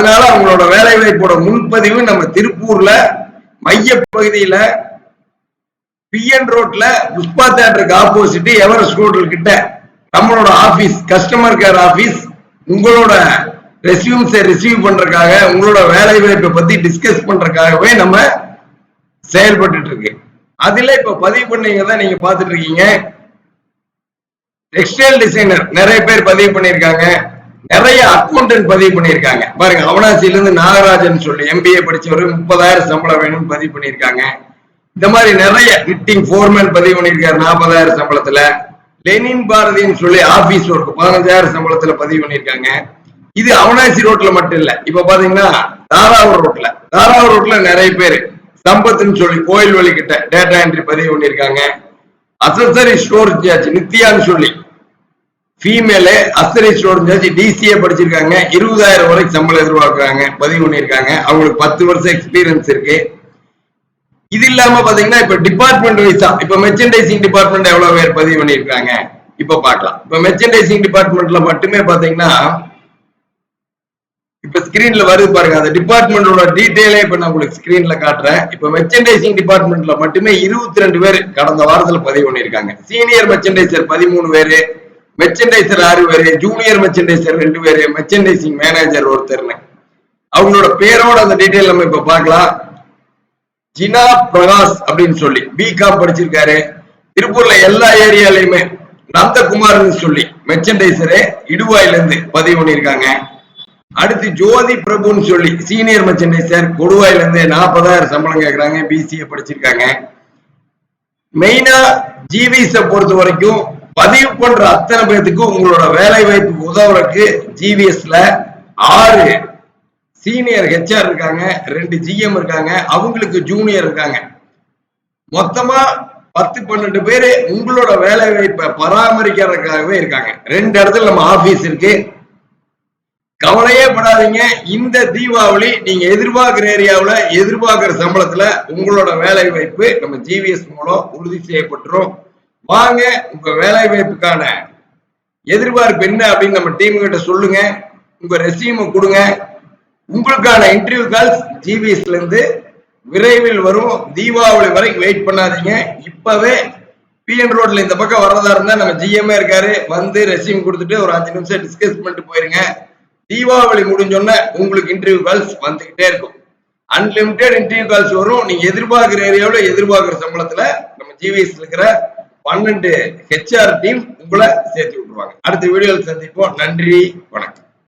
அதனால அவங்களோட வேலை வாய்ப்போட முன்பதிவு நம்ம திருப்பூர்ல மைய பகுதியில பிஎன் ரோட்ல புஷ்பா தேட்டருக்கு ஆப்போசிட் எவரெஸ்ட் ஹோட்டல் கிட்ட நம்மளோட ஆபீஸ் கஸ்டமர் கேர் ஆபீஸ் உங்களோட ரெசியூம்ஸை ரிசீவ் பண்றதுக்காக உங்களோட வேலை வாய்ப்பை பத்தி டிஸ்கஸ் பண்றதுக்காகவே நம்ம செயல்பட்டு இருக்கு. அதுல இப்ப பதிவு பண்ணீங்க தான் நீங்க பாத்துட்டு இருக்கீங்க. டெக்ஸ்டைல் டிசைனர் நிறைய பேர் பதிவு பண்ணியிருக்காங்க. நிறைய அக்கௌண்டன்ட் பதிவு பண்ணிருக்காங்க பாருங்க அவனாசியில இருந்து நாகராஜன் சொல்லி எம்பிஏ படிச்சவர் முப்பதாயிரம் சம்பளம் வேணும்னு பதிவு பண்ணிருக்காங்க இந்த மாதிரி நிறைய கிட்டிங் ஃபோர்மேன் பதிவு பண்ணிருக்காரு நாற்பதாயிரம் சம்பளத்துல. லெனின் பாரதின்னு சொல்லி ஆபீஸ் ஒர்க் பதினஞ்சாயிரம் சம்பளத்துல பதிவு பண்ணியிருக்காங்க. இது அவனாசி ரோட்ல மட்டும் இல்ல. இப்ப பாத்தீங்கன்னா தாராவூர் ரோட்ல தாராவூர் ரோட்ல நிறைய பேர். சம்பத்துன்னு சொல்லி கோயில் வழி கிட்ட டேட்டா என்ட்ரி பதிவு பண்ணிருக்காங்க அசசரி ஸ்டோர் நித்யான்னு சொல்லி. ஃபீமேலு அசரி ஸ்டோர் டிசிஏ படிச்சிருக்காங்க. இருபதாயிரம் வரைக்கும் சம்பளம் எதிர்பார்க்குறாங்க. பதிவு பண்ணியிருக்காங்க. அவங்களுக்கு பத்து வருஷம் எக்ஸ்பீரியன்ஸ் இருக்கு. இது இல்லாம பாத்தீங்கன்னா இப்ப டிபார்ட்மெண்ட் வைஸா இப்ப மெர்ச்சன்டைசிங் டிபார்ட்மெண்ட் எவ்வளவு பேர் பதிவு பண்ணியிருக்காங்க? இப்ப பார்க்கலாம். இப்ப மெர்ச்சன்டைசிங் டிபார்ட்மெண்ட்ல மட்டுமே பாத்தீங்கன்னா இப்ப ஸ்கிரீன்ல வருது பாருங்க. அந்த டிபார்ட்மெண்டோட டீட்டெயிலே இப்ப நான் உங்களுக்கு ஸ்கிரீன்ல காட்டுறேன். இப்ப மெர்ச்சன்டைசிங் டிபார்ட்மெண்ட்ல மட்டுமே இருபத்தி ரெண்டு பேர் கடந்த வாரத்துல பதிவு பண்ணியிருக்காங்க. சீனியர் மெர்ச்சன்டைசர் பதிமூணு பேரு. மெர்ச்சன்டைசர் ஆறு பேரு ஜூனியர் மெர்ச்சன்டைசர் ரெண்டு பேரு மெர்ச்சன்டைசிங் மேனேஜர் ஒருத்தர்னு. அவங்களோட பேரோட அந்த டீடைல் நம்ம இப்ப பார்க்கலாம். ஜினா பிரகாஷ் அப்படின்னு சொல்லி பிகாம் படிச்சிருக்காரு. திருப்பூர்ல எல்லா ஏரியாலையுமே நந்தகுமார்னு சொல்லி மெர்ச்சன்டைசரு இடுவாயில இருந்து பதிவு பண்ணியிருக்காங்க. அடுத்து ஜோதி பிரபுன்னு சொல்லி சீனியர் மெர்ச்சன்டைசர் கொடுவாயில இருந்து நாற்பதாயிரம் சம்பளம் கேட்கறாங்க பிசிஏ படிச்சிருக்காங்க. மெயினா ஜிவிஸ பொறுத்த வரைக்கும் பதிவு பண்ற அத்தனை பேர்த்துக்கும் உங்களோட வேலை வாய்ப்பு உதவுறதுக்கு ஜிவிஎஸ்ல ஆறு சீனியர் ஹெச்ஆர் இருக்காங்க ரெண்டு ஜிஎம் இருக்காங்க அவங்களுக்கு ஜூனியர் இருக்காங்க. மொத்தமா பத்து பன்னெண்டு பேரு உங்களோட வேலை வாய்ப்பை பராமரிக்கிறதுக்காகவே இருக்காங்க. ரெண்டு இடத்துல நம்ம ஆபீஸ் இருக்கு. கவலையே படாதீங்க. இந்த தீபாவளி நீங்க எதிர்பார்க்கிற ஏரியாவில் எதிர்பார்க்கிற சம்பளத்துல உங்களோட வேலை வாய்ப்பு நம்ம ஜிவிஎஸ் மூலம் உறுதி செய்யப்பட்டுரும். வாங்க உங்க வேலை வாய்ப்புக்கான எதிர்பார்ப்பு என்ன அப்படின்னு நம்ம டீம் கிட்ட சொல்லுங்க. உங்க ரெசியூமை கொடுங்க. உங்களுக்கான இன்டர்வியூ கால்ஸ் ஜிவிஎஸ்ல இருந்து விரைவில் வரும். தீபாவளி வரைக்கும் வெயிட் பண்ணாதீங்க. இப்பவே பிஎன் ரோட்ல இந்த பக்கம் வர்றதா இருந்தா நம்ம ஜிஎம்ஏ இருக்காரு. வந்து ரெசியூம் கொடுத்துட்டு ஒரு அஞ்சு நிமிஷம் டிஸ்கஸ் பண்ணிட்டு போயிருங்க. தீபாவளி முடிஞ்சோடனே உங்களுக்கு இன்டர்வியூ கால்ஸ் வந்துகிட்டே இருக்கும். அன்லிமிட்டெட் இன்டர்வியூ கால்ஸ் வரும். நீங்க எதிர்பார்க்கிற ஏரியாவில் எதிர்பார்க்கிற சம்பளத்துல நம்ம ஜிவிஎஸ்ல இருக்கிற பன்னெண்டு ஹெச்ஆர் டீம் உங்களை சேர்த்து விட்டுருவாங்க. அடுத்த வீடியோவில் சந்திப்போம். நன்றி வணக்கம்.